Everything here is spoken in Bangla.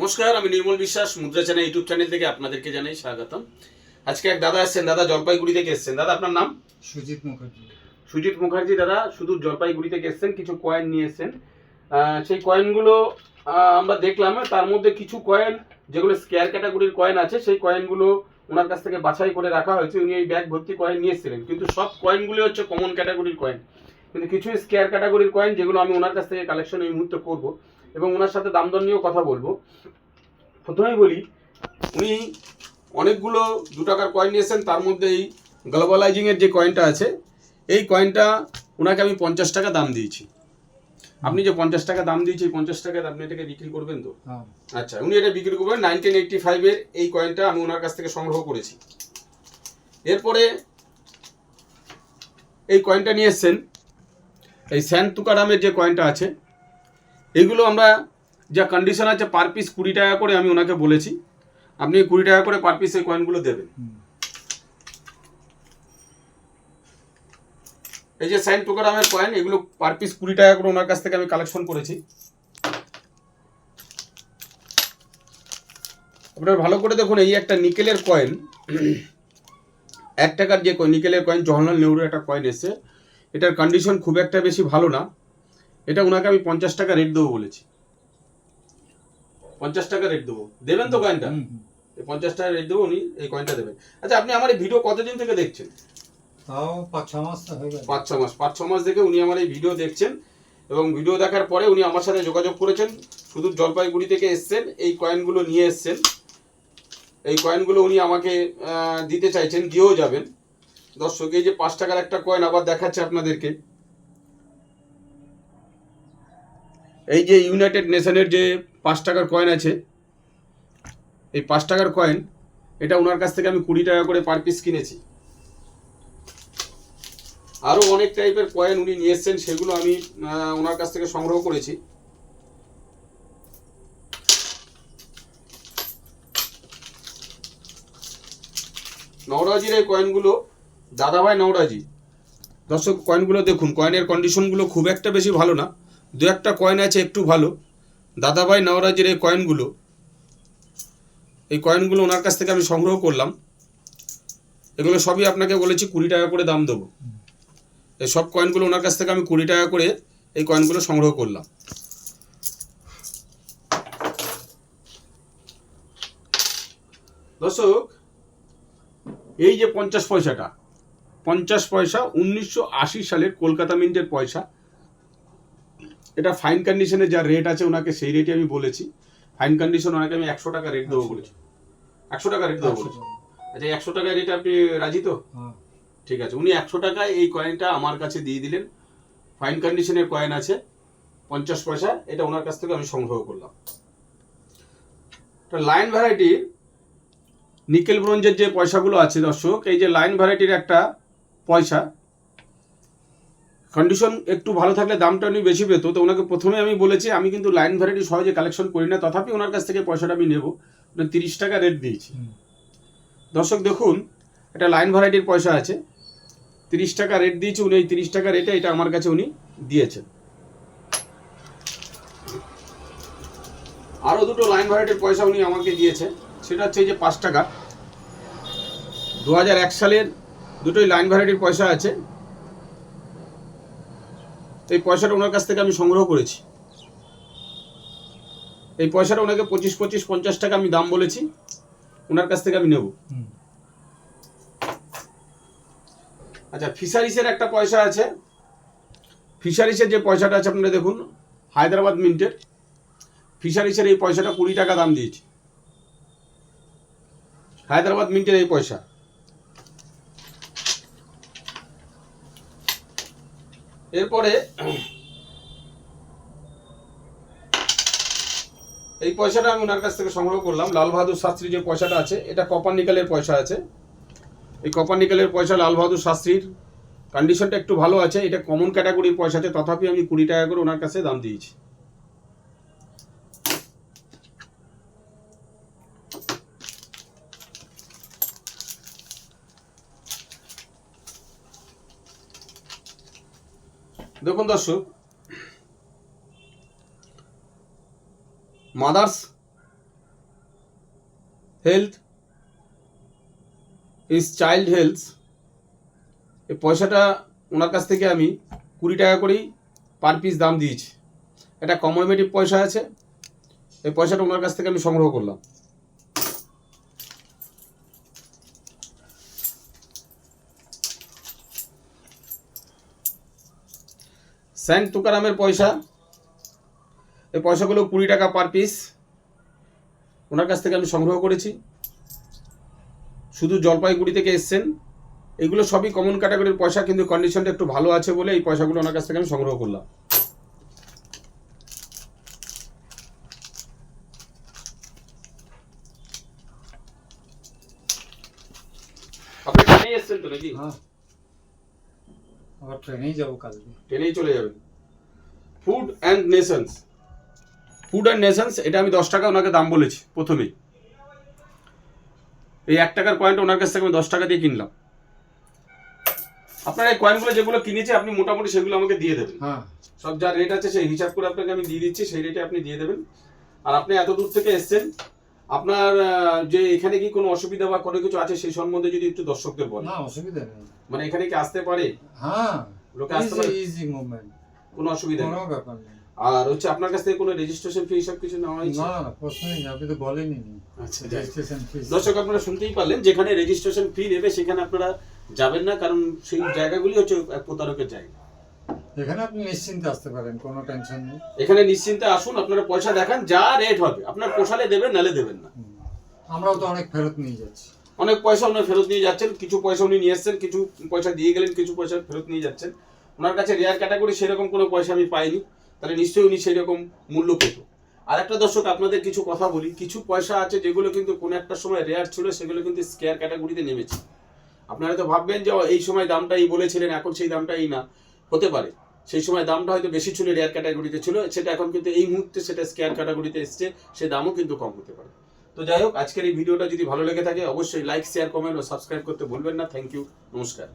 নমস্কার আমি নির্মল বিশ্বাস মুদ্রা চ্যানেল ইউটিউব চ্যানেল থেকে আপনাদেরকে জানাই স্বাগতম। আজকে এক দাদা এসেছেন দাদা জলপাইগুড়ি থেকে এসেছেন। দাদা আপনার নাম? সুজিত মুখার্জি। সুজিত মুখার্জি দাদা শুধু জলপাইগুড়ি থেকে এসেছেন কিছু কয়েন নিয়ে এসেছেন। সেই কয়েনগুলো আহ, আমরা দেখলাম তার মধ্যে কিছু কয়েন যেগুলো স্কেয়ার ক্যাটাগরির কয়েন আছে সেই কয়েনগুলো ওনার কাছ থেকে বাছাই করে রাখা হয়েছে। উনি এই ব্যাগ ভর্তি কয়েন নিয়ে এসেছিলেন। কিন্তু সব কয়েনগুলি হচ্ছে কমন ক্যাটাগরির কয়েন কিন্তু কিছু স্কেয়ার ক্যাটাগরির কয়েন যেগুলো আমি ওনার কাছ থেকে কালেকশন এই মুহূর্তে করব এবং ওনার সাথে দাম দর নিয়েও কথা বলব। প্রথমেই বলি উনি অনেকগুলো দু টাকার কয়েন নিয়েছেন তার মধ্যে এই গ্লোবালাইজিংয়ের যে কয়েনটা আছে এই কয়েনটা ওনাকে আমি পঞ্চাশ টাকা দাম দিয়েছি। আপনি যে পঞ্চাশ টাকা দাম দিয়েছি এই পঞ্চাশ টাকায় আপনি এটাকে বিক্রি করবেন তো? হ্যাঁ। আচ্ছা উনি এটা বিক্রি করবেন নাইনটিন এইটটি ফাইভের এই কয়েনটা আমি ওনার কাছ থেকে সংগ্রহ করেছি। এরপরে এই কয়েনটা নিয়ে এসছেন এই স্যান তুকারামের যে কয়েনটা আছে, এগুলো আমরা যা কন্ডিশন আছে পার পিস কুড়ি টাকা করে আমি ওনাকে বলেছি, আপনি কুড়ি টাকা করে পার পিস এই কয়েনগুলো দেবেন। এই যে সাইন টুকারামের কয়েন এগুলো পার পিস কুড়ি টাকা করে ওনার কাছ থেকে আমি কালেকশন করেছি। আপনারা ভালো করে দেখুন, এই একটা নিকেলের কয়েন এক টাকার যে নিকেলের কয়েন জওহরলাল নেহরুর একটা কয়েন এসছে। এটার কন্ডিশন খুব একটা বেশি ভালো না। এটা ওনাকে আমি পঞ্চাশ টাকা রেট দেবো বলেছি। পঞ্চাশ টাকা রেট দেবো। দেবেন তো কয়েনটা পঞ্চাশ টাকা রেট দেবো উনি এই কয়েনটা দেবেন। আচ্ছা আপনি আমার এই ভিডিও কতদিন থেকে দেখছেন? তাও পাঁচ ছ মাস পাঁচ ছ মাস। পাঁচ ছ মাস থেকে উনি আমার এই ভিডিও দেখছেন এবং ভিডিও দেখার পরে উনি আমার সাথে যোগাযোগ করেছেন শুধু জলপাইগুড়ি থেকে এসছেন এই কয়েনগুলো নিয়ে এসছেন। এই কয়েনগুলো উনি আমাকে দিতে চাইছেন দিয়েও যাবেন। দর্শক, এই যে পাঁচ টাকার একটা কয়েন আবার দেখাচ্ছে আপনাদেরকে। এই যে ইউনাইটেড নেশনের যে পাঁচ টাকার কয়েন আছে, এই পাঁচ টাকার কয়েন এটা ওনার কাছ থেকে আমি কুড়ি টাকা করে পার পিস কিনেছি। আরও অনেক টাইপের কয়েন উনি নিয়ে এসছেন, সেগুলো আমি ওনার কাছ থেকে সংগ্রহ করেছি। নওরাজির এই কয়েনগুলো দাদাভাই নওরাজি, দর্শক কয়েনগুলো দেখুন কয়েনের কন্ডিশনগুলো খুব একটা বেশি ভালো না, দু একটা কয়েন আছে একটু ভালো। দাদাভাই নওরাজির এই কয়েনগুলো এই কয়েনগুলো ওনার কাছ থেকে আমি সংগ্রহ করলাম। এগুলো সবই আপনাকে বলেছি কুড়ি টাকা করে দাম দেবো। এই সব কয়েনগুলো ওনার কাছ থেকে আমি কুড়ি টাকা করে এই কয়েনগুলো সংগ্রহ করলাম। দর্শক, এই যে পঞ্চাশ পয়সাটা পঞ্চাশ পয়সা উনিশশো আশি সালের কলকাতা মিন্টের পয়সা। এটা ফাইন কন্ডিশনে যা রেট আছে ওনাকে সেই রেটে আমি বলেছি। ফাইন কন্ডিশন ওনাকে আমি একশো টাকা রেট দেবো বলেছি। একশো টাকা রেট দেবো বলেছি। আচ্ছা একশো টাকা রেট আপনি রাজি তো? হ্যাঁ। ঠিক আছে উনি একশো টাকায় এই কয়েনটা আমার কাছে দিয়ে দিলেন। ফাইন কন্ডিশনের কয়েন আছে পঞ্চাশ পয়সা এটা ওনার কাছ থেকে আমি সংগ্রহ করলাম। লাইন ভ্যারাইটির নিকেল ব্রোঞ্জের যে পয়সাগুলো আছে দর্শক এই যে লাইন ভ্যারাইটির একটা পয়সা। কন্ডিশন একটু ভালো থাকলে দামটা উনি বেশি পেতো তো ওনাকে প্রথমে আমি বলেছি আমি কিন্তু লাইন ভ্যারাইটি সহজে কালেকশন করি না তথাপি ওনার কাছ থেকে পয়সাটা আমি নেব। তিরিশ টাকা রেট দিয়েছি। দর্শক দেখুন এটা লাইন ভ্যারাইটির পয়সা আছে। তিরিশ টাকা রেট দিয়েছে উনি এই তিরিশ টাকা রেটে এটা আমার কাছে উনি দিয়েছেন। আরও দুটো লাইন ভ্যারাইটির পয়সা উনি আমাকে দিয়েছে সেটা হচ্ছে এই যে পাঁচ টাকা। দু এক সালের দুটোই লাইন ভ্যারাইটির পয়সা আছে। এই পয়সাটা ওনার কাছ থেকে আমি সংগ্রহ করেছি। এই পয়সাটা ওনাকে পঁচিশ পঁচিশ পঞ্চাশ টাকা আমি দাম বলেছি। ওনার কাছ থেকে আমি নেব। আচ্ছা ফিশারিসের একটা পয়সা আছে। ফিশারিসের যে পয়সাটা আছে আপনারা দেখুন হায়দ্রাবাদ মিন্টের ফিশারিসের এই পয়সাটা কুড়ি টাকা দাম দিয়েছি। হায়দ্রাবাদ মিন্টের এই পয়সা। এরপরে এই পয়সাটা আমি ওনার কাছ থেকে সংগ্রহ করলাম। লাল বাহাদুর শাস্ত্রী যে পয়সাটা আছে, এটা কপার পয়সা আছে। এই কপার পয়সা লাল বাহাদুর শাস্ত্রীর কন্ডিশনটা একটু ভালো আছে। এটা কমন ক্যাটাগরির পয়সা আছে, তথাপি আমি কুড়ি টাকা করে ওনার কাছে দাম দিয়েছি। দেখুন দর্শক mother's health is child health এই পয়সাটা ওনার কাছ থেকে আমি কুড়ি টাকা করেই পার পিস দাম দিয়েছি। একটা কমোডেটিভ পয়সা আছে, এই পয়সাটা ওনার কাছ থেকে আমি সংগ্রহ করলাম। স্যান্ট তুকারামের পয়সা। এই পয়সাগুলো কুড়ি টাকা পার পিস ওনার কাছ থেকে আমি সংগ্রহ করেছি। শুধু জলপাইগুড়ি থেকে এসছেন। এগুলো সবই কমন ক্যাটাগরির পয়সা, কিন্তু কন্ডিশনটা একটু ভালো আছে বলে এই পয়সাগুলো ওনার কাছ থেকে আমি সংগ্রহ করলাম। আপনি এসছেন তো নাকি? হ্যাঁ। আবার ট্রেনেই যাব কালকে। ট্রেনেই চলে যাবেন। Food and nations food and nations এটা আমি দশ টাকা ওনাকে দাম বলেছি প্রথমেই। এই এক টাকার কয়েনটা ওনার কাছ থেকে আমি দশ টাকা দিয়ে কিনলাম। আপনার এই কয়েনগুলো যেগুলো কিনেছি আপনি মোটামুটি সেগুলো আমাকে দিয়ে দেবেন। হ্যাঁ। সব যা রেট আছে সেই হিসাব করে আপনাকে আমি দিয়ে দিচ্ছি সেই রেটে আপনি দিয়ে দেবেন। আর আপনি এত দূর থেকে এসেছেন আপনার যে এখানে কি কোনো অসুবিধা বা কোনো কিছু আছে সেই সম্বন্ধে যদি একটু দর্শকদের বলেন? না অসুবিধা নেই। মানে এখানে কি আসতে পারে? হ্যাঁ লোকে আসতে পারে? ইজি মুভমেন্ট কোনো অসুবিধা নেই। কোনো ব্যাপার নেই। আর হচ্ছে আপনার কাছ থেকে কোনো রেজিস্ট্রেশন ফি সব কিছু নেওয়া হয়েছে? না প্রশ্নই নেই আপনি তো বলেনি আচ্ছা রেজিস্ট্রেশন ফিস দর্শক আপনারা শুনতেই পারলেন যেখানে রেজিস্ট্রেশন ফি নেবে সেখানে আপনারা যাবেন না কারণ সেই জায়গাগুলি হচ্ছে এক প্রতারকের জায়গা। এখানে আপনি নিশ্চিন্তে আসতে পারেন কোনো টেনশন নেই। এখানে নিশ্চিন্তে আসুন আপনারা পয়সা দেখান যা রেট হবে। আপনার পোষালে দেবেন নালে দেবেন না। আমরাও তো অনেক ফেরত নিয়ে যাচ্ছি। অনেক পয়সা উনি ফেরত নিয়ে যাচ্ছেন কিছু পয়সা উনি নিয়ে এসছেন কিছু পয়সা দিয়ে গেলেন কিছু পয়সা ফেরত নিয়ে যাচ্ছেন। ওনার কাছে রেয়ার ক্যাটাগরি সেরকম কোনো পয়সা আমি পাইনি তাহলে নিশ্চয়ই উনি সেই রকম মূল্য পেত। আর একটা দর্শক আপনাদের কিছু কথা বলি। কিছু পয়সা আছে যেগুলো কিন্তু কোনো একটা সময় রেয়ার ছিল সেগুলো কিন্তু স্কেয়ার ক্যাটাগরিতে নেমেছে। আপনারা তো ভাববেন যে এই সময় দামটাই বলেছিলেন এখন সেই দামটাই না। হতে পারে। সেই সময় দামটা হয়তো বেশি ছিল রেয়ার ক্যাটাগরিতে ছিল, সেটা এখন কিন্তু এই মুহূর্তে সেটা স্কেয়ার ক্যাটাগরিতে এসছে, সে দামও কিন্তু কম হতে পারে। তো যাই হোক, আজকের এই ভিডিওটা যদি ভালো লেগে থাকে, অবশ্যই লাইক, শেয়ার, কমেন্ট ও সাবস্ক্রাইব করতে ভুলবেন না। থ্যাংক ইউ নমস্কার।